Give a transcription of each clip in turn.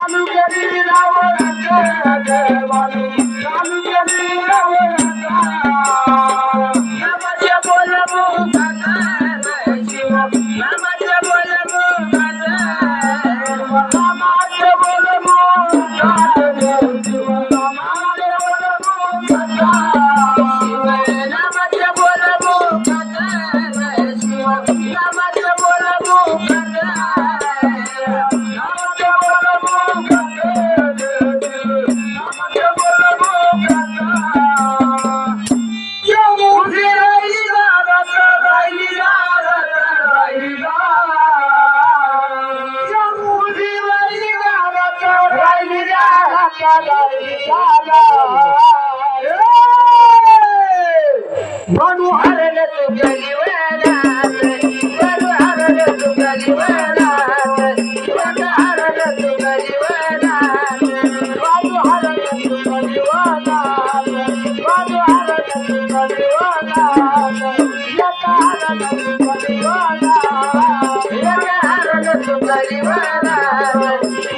Thank you. म्हणू हरले तुझ्या जीवनात हरले तुझ्या जीवनात हरले तुझ्या जीवनात बाजू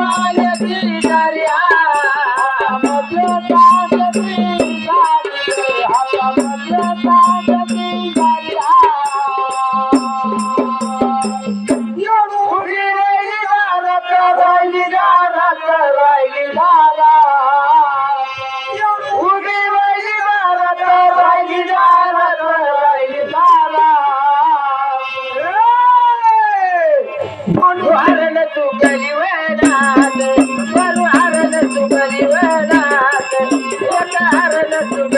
آيا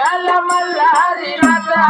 ఎల మల్లారి మదా